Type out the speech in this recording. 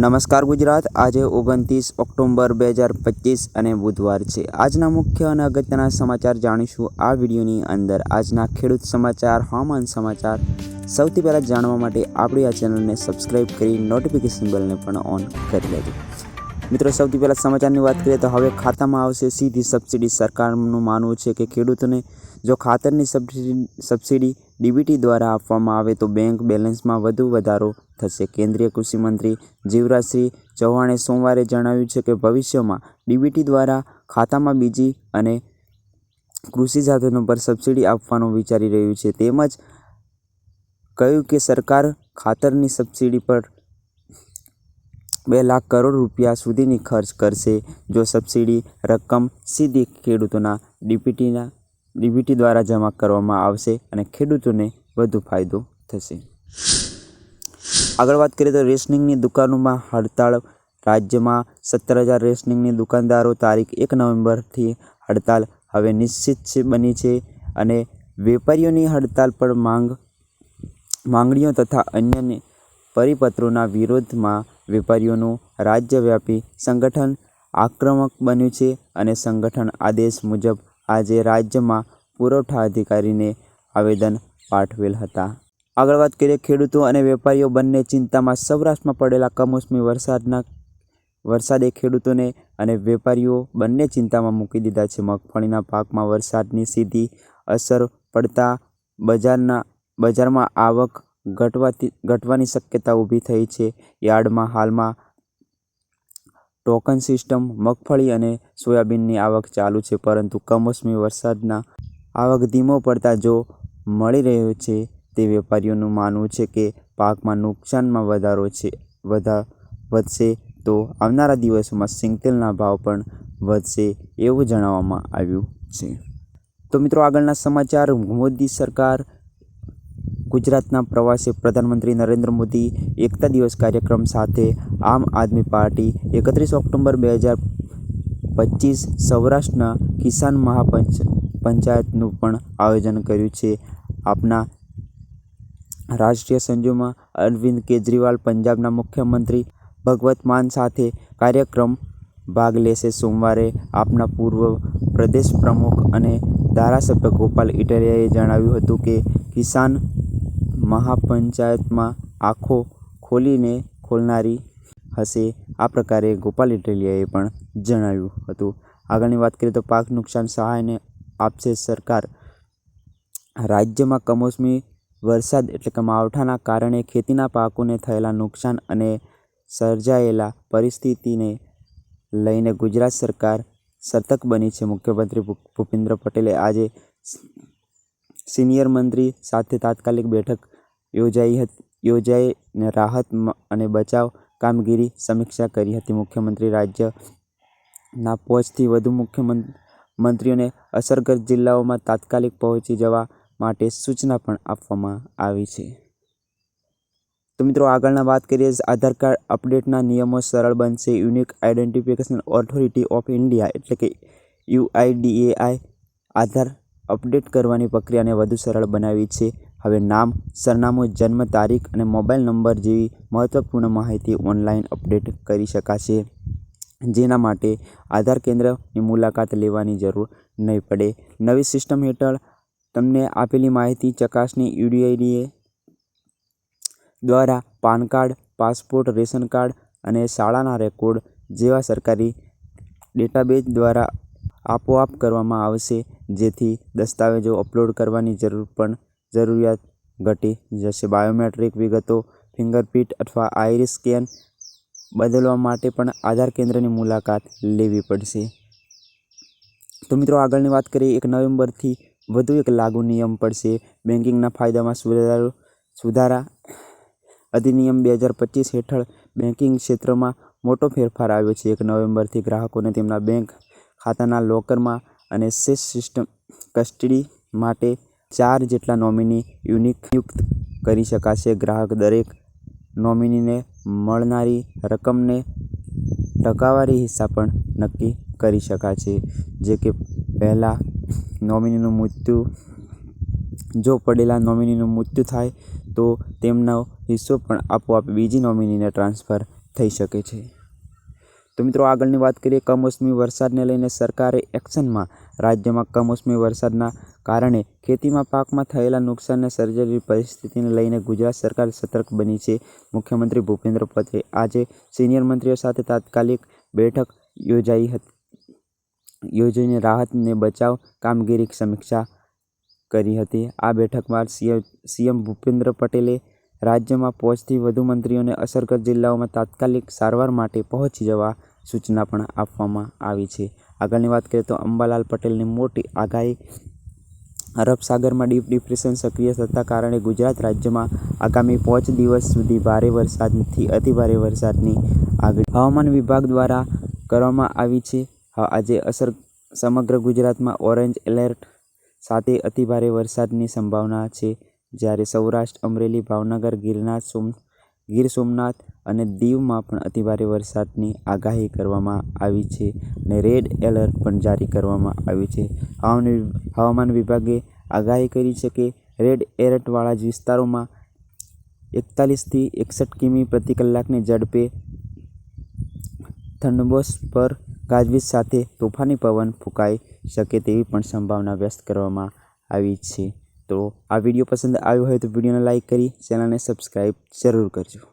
નમસ્કાર ગુજરાત. આજે ઓગણત્રીસ ઓક્ટોબર બે હજાર પચીસ અને બુધવાર છે. આજના મુખ્ય અને અગત્યના સમાચાર જાણીશું આ વિડીયોની અંદર. આજના ખેડૂત સમાચાર, હવામાન સમાચાર સૌથી પહેલાં જાણવા માટે આપણી આ ચેનલને સબસ્ક્રાઈબ કરી નોટિફિકેશન બેલને પણ ઓન કરી લેજો. મિત્રો, સૌથી પહેલાં સમાચારની વાત કરીએ તો હવે ખાતામાં આવશે સીધી સબસિડી. સરકારનું માનવું છે કે ખેડૂતોને જો ખાતરની સબસિડી સબસિડી ડીબીટી દ્વારા આપવામાં આવે તો બેંક બેલેન્સમાં વધુ વધારો થશે. કેન્દ્રીય કૃષિમંત્રી જીવરાજસિંહ ચૌહાણે સોમવારે જણાવ્યું છે કે ભવિષ્યમાં ડીબીટી દ્વારા ખાતામાં બીજી અને કૃષિ સાધનો પર સબસિડી આપવાનું વિચારી રહ્યું છે. તેમજ કહ્યું કે સરકાર ખાતરની સબસિડી પર બે લાખ કરોડ રૂપિયા સુધીની ખર્ચ કરશે. જો સબસિડી રકમ સીધી ખેડૂતોના ડીપીટીના ડીબીટી દ્વારા જમા કરવામાં આવશે અને ખેડૂતોને વધુ ફાયદો થશે. આગળ વાત કરીએ તો રેશનિંગની દુકાનોમાં હડતાળ. રાજ્યમાં સત્તર હજાર રેશનિંગની દુકાનદારો તારીખ એક નવેમ્બરથી હડતાલ હવે નિશ્ચિત બની છે અને વેપારીઓની હડતાલ પર માંગ, માંગણીઓ તથા અન્ય પરિપત્રોના વિરોધમાં વેપારીઓનું રાજ્યવ્યાપી સંગઠન આક્રમક બન્યું છે અને સંગઠન આદેશ મુજબ આજે રાજ્યમાં પુરવઠા અધિકારીને આવેદન પાઠવેલ હતા. આગળ વાત કરીએ ખેડૂતો અને વેપારીઓ બંને ચિંતામાં સૌરાષ્ટ્રમાં પડેલા કમોસમી વરસાદના, વરસાદે ખેડૂતોને અને વેપારીઓ બંને ચિંતામાં મૂકી દીધા છે. મગફળીના પાકમાં વરસાદની સીધી અસર પડતા બજારના, બજારમાં આવક ઘટવાથી, ઘટવાની શક્યતા ઊભી થઈ છે. યાર્ડમાં હાલમાં ટોકન સિસ્ટમ, મગફળી અને સોયાબીનની આવક ચાલુ છે, પરંતુ કમોસમી વરસાદના આવક ધીમો પડતા જો મળી રહ્યો છે, તે વેપારીઓનું માનવું છે કે પાકમાં નુકસાનમાં વધારો છે, વધા, વધશે તો આવનારા દિવસોમાં સિંગતેલના ભાવ પણ વધશે એવું જણાવવામાં આવ્યું છે. તો મિત્રો, આગળના સમાચાર. મોદી સરકાર ગુજરાતના પ્રવાસે પ્રધાનમંત્રી નરેન્દ્ર મોદી એકતા દિવસ કાર્યક્રમ સાથે આમ આદમી પાર્ટી એકત્રીસ ઓક્ટોબર બે હજાર પચીસ સૌરાષ્ટ્રના કિસાન મહાપંચ પંચાયતનું પણ આયોજન કર્યું છે. આપના રાષ્ટ્રીય સંજોગમાં અરવિંદ કેજરીવાલ પંજાબના મુખ્યમંત્રી ભગવત માન સાથે કાર્યક્રમ ભાગ લેશે. સોમવારે આપના પૂર્વ પ્રદેશ પ્રમુખ અને ધારાસભ્ય ગોપાલ ઇટાલિયાએ જણાવ્યું હતું કે, કિસાન મહાપંચાયતમાં આંખો ખોલીને ખોલનારી હશે. આ પ્રકારે ગોપાલ ઇટાલિયાએ પણ જણાવ્યું હતું. આગળની વાત કરીએ તો પાક નુકસાન સહાયને આપશે સરકાર. રાજ્યમાં કમોસમી વરસાદ એટલે કે માવઠાના કારણે ખેતીના પાકોને થયેલા નુકસાન અને સર્જાયેલા પરિસ્થિતિને લઈને ગુજરાત સરકાર સતર્ક બની છે. મુખ્યમંત્રી ભૂપેન્દ્ર પટેલે આજે સિનિયર મંત્રી સાથે તાત્કાલિક બેઠક યોજાઈ હતી યોજાઈને રાહત અને બચાવ કામગીરી સમીક્ષા કરી હતી. મુખ્યમંત્રી રાજ્યના પહોંચથી વધુ મુખ્યમંત્રીઓને અસરગ્રસ્ત જિલ્લાઓમાં તાત્કાલિક પહોંચી જવા માટે સૂચના પણ આપવામાં આવી છે. તો મિત્રો, આગળના વાત કરીએ, આધાર કાર્ડ અપડેટના નિયમો સરળ બનશે. Unique identification authority of India એટલે કે યુઆઈડીએઆઈ આધાર અપડેટ કરવાની પ્રક્રિયાને વધુ સરળ બનાવી છે. હવે નામ, સરનામું, જન્મ તારીખ અને મોબાઈલ નંબર જેવી મહત્ત્વપૂર્ણ માહિતી ઓનલાઈન અપડેટ કરી શકાશે, જેના માટે આધાર કેન્દ્રની મુલાકાત લેવાની જરૂર નહીં પડે. નવી સિસ્ટમ હેઠળ તમને આપેલી માહિતી ચકાસણી યુડીઆઈડીએ દ્વારા pan card, passport, ration card અને શાળાના રેકોર્ડ જેવા સરકારી ડેટાબેઝ દ્વારા આપોઆપ કરવામાં આવશે, જેથી દસ્તાવેજો અપલોડ કરવાની જરૂર પણ જરૂરિયાત ઘટી જશે બાયોમેટ્રિક વિગતો ફિંગરપ્રિન્ટ અથવા આઈરિસ સ્કેન બદલવા માટે પણ આધાર કેન્દ્રની મુલાકાત લેવી પડશે. તો મિત્રો, આગળની વાત કરીએ, એક નવેમ્બરથી વધુ એક લાગુ નિયમ પડશે. બેન્કિંગના ફાયદામાં સુધારો, સુધારા અધિનિયમ બે હજાર પચીસ હેઠળ બેન્કિંગ ક્ષેત્રમાં મોટો ફેરફાર આવ્યો છે. એક નવેમ્બરથી ગ્રાહકોને તેમના બેંક ખાતાના લોકરમાં અને સેસ સિસ્ટમ કસ્ટડી માટે ચાર જેટલા નોમિની યુનિક યુક્ત કરી શકાશે. ગ્રાહક દરેક નોમિનીને મળનારી રકમને ટકાવારી હિસ્સા પણ નક્કી કરી શકાશે. જે કે પહેલાં નોમિનીનું મૃત્યુ, જો પડેલા નોમિનીનું મૃત્યુ થાય તો તેમનો હિસ્સો પણ આપોઆપ બીજી નોમિનીને ટ્રાન્સફર થઈ શકે છે. તો મિત્રો આગળની વાત કરીએ કમોસમી વરસાદને લઈને સરકારે એક્શનમાં રાજ્યમાં કમોસમી વરસાદના કારણે ખેતીમાં પાકમાં થયેલા નુકસાનને સર્જેલી પરિસ્થિતિને લઈને ગુજરાત સરકાર સતર્ક બની છે. મુખ્યમંત્રી ભૂપેન્દ્ર પટેલે આજે સિનિયર મંત્રીઓ સાથે તાત્કાલિક બેઠક યોજાઈ હતી, યોજીને રાહતને બચાવ કામગીરી સમીક્ષા કરી હતી. આ બેઠકમાં સીએમ સીએમ ભૂપેન્દ્ર પટેલે રાજ્યમાં પહોંચતી વધુ મંત્રીઓને અસરગ્રસ્ત જિલ્લાઓમાં તાત્કાલિક સારવાર માટે પહોંચી જવા સૂચના પણ આપવામાં આવી છે. આગળની વાત કરીએ તો અંબાલાલ પટેલની મોટી આગાહી. અરબ સાગરમાં ડીપ ડિપ્રેશન સક્રિય થતા કારણે ગુજરાત રાજ્યમાં આગામી પાંચ દિવસ સુધી ભારે વરસાદથી અતિભારે વરસાદની આગાહી હવામાન વિભાગ દ્વારા કરવામાં આવી છે. આજે અસર સમગ્ર ગુજરાતમાં ઓરેન્જ એલર્ટ સાથે અતિભારે વરસાદની સંભાવના છે. જ્યારે સૌરાષ્ટ્ર, અમરેલી, ભાવનગર, ગિરનાર, સોમ, ગીર સોમનાથ અને દીવમાં પણ અતિભારે વરસાદની આગાહી કરવામાં આવી છે અને રેડ એલર્ટ પણ જારી કરવામાં આવ્યું છે. હવામાન વિભાગે આગાહી કરી છે કે રેડ એલર્ટવાળા જ વિસ્તારોમાં એકતાલીસથી એકસઠ કિમી પ્રતિ કલાકની ઝડપે થંડબોસ પર ગાજવીજ સાથે તોફાની પવન ફૂંકાઈ શકે તેવી પણ સંભાવના વ્યક્ત કરવામાં આવી છે. તો આ વીડિયો પસંદ આવ્યો હોય તો વિડીયોને લાઈક કરી, ચેનલને સબસ્ક્રાઈબ જરૂર કરજો.